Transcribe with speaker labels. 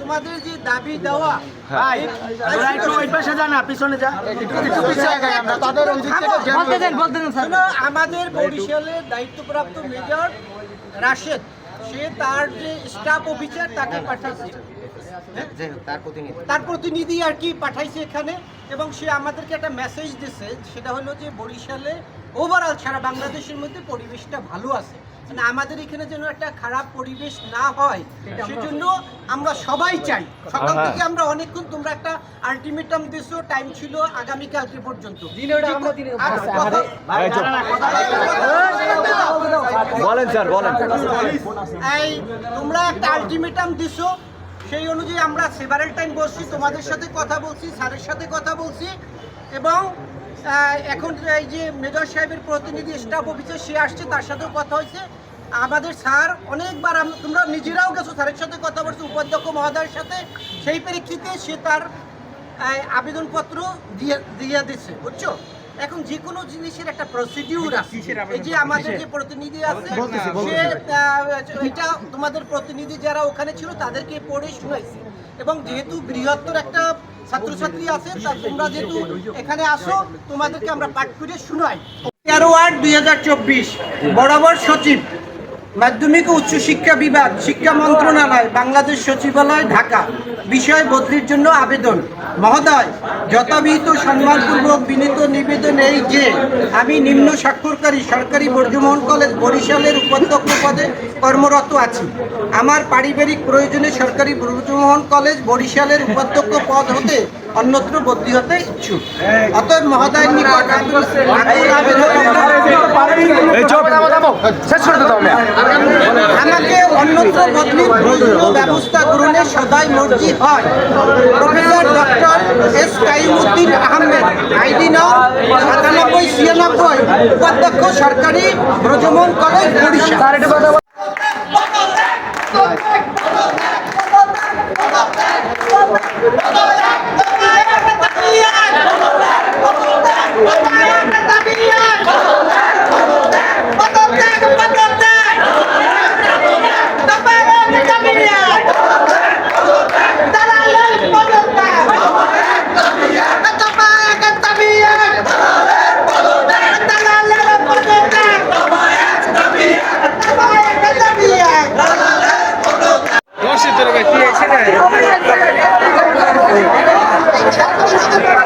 Speaker 1: তোমাদের যে দাবি দেওয়া আমাদের বরিশালের দায়িত্বপ্রাপ্ত মেজর রাশেদ। সে তার যে স্টাফ অফিসার তাকে পাঠাইছে তার প্রতিনিধি। আর কি পাঠাইছে এখানে এবং সে আমাদেরকে একটা মেসেজ দিছে সেটা হলো যে বরিশালে ওভারঅল সারা বাংলাদেশের মধ্যে পরিবেশটা ভালো আছে। মানে আমাদের এখানে যেন একটা খারাপ পরিবেশ না হয় সেজন্য আমরা সবাই চাই। সকাল থেকে আমরা অনেকক্ষণ তোমরা একটা আলটিমেটাম দিছো টাইম ছিল আগামীকালকে পর্যন্ত। কথা-
Speaker 2: বলেন স্যার, বলেন।
Speaker 1: এই, তোমরা একটা আলটিমেটাম দিছো, সেই অনুযায়ী আমরা সেভারেল টাইম বসছি তোমাদের সাথে কথা বলছি, স্যারের সাথে কথা বলছি, এবং এখন এই যে মেজর সাহেবের প্রতিনিধি স্টাফ অফিসার সে আসছে, তার সাথেও কথা হয়েছে। আমাদের স্যার অনেকবার তোমরা নিজেরাও গেছো, স্যারের সাথে কথা বলছো, উপাধ্যক্ষ মহোদয়ের সাথে। সেই প্রেক্ষিতে সে তার আবেদনপত্র দিয়ে দিয়ে দিচ্ছে বুঝছ? এখন যে কোনো জিনিসের একটা প্রসিডিউর আছে। এই যে আমাদের যে প্রতিনিধি আছে সে এটা তোমাদের প্রতিনিধি যারা ওখানে ছিল তাদেরকে পড়ে শুনাইছে। এবং যেহেতু বৃহত্তর একটা ছাত্রছাত্রী আছে তা তোমরা যেহেতু এখানে আসো তোমাদেরকে আমরা পাঠ করে শুনাই। তেরো আট দুই হাজার চব্বিশ বরাবর সচিব। মাধ্যমিক ও উচ্চশিক্ষা বিভাগ, শিক্ষা মন্ত্রণালয়, বাংলাদেশ সচিবালয়, ঢাকা। বিষয় বদলির জন্য আবেদন। মহোদয়, যথাবিহিত সম্মানপূর্বক বিনীত নিবেদন এই যে, আমি নিম্ন স্বাক্ষরকারী সরকারি বর্জমোহন কলেজ বরিশালের উপাধ্যক্ষ পদে কর্মরত আছি। আমার পারিবারিক প্রয়োজনে সরকারি ব্রজমোহন কলেজ বরিশালের উপাধ্যক্ষ পদ হতে অন্যত্র বদলি হতে ইচ্ছুক। অতএব মহোদয়ের নিকট আবেদন
Speaker 2: চুপ শেষ করে দাও
Speaker 1: আমাকে অন্যত্র বদলির ব্যবস্থা গ্রহণে সদাই মর্জি হয়। Professor doctor S Kaimuddin Ahmed ID নং সাতানব্বই ছিয়ানব্বই উপাধ্যক্ষ সরকারি ব্রজমোহন কলেজ বরিশাল।
Speaker 3: দর্শিত কি আছে না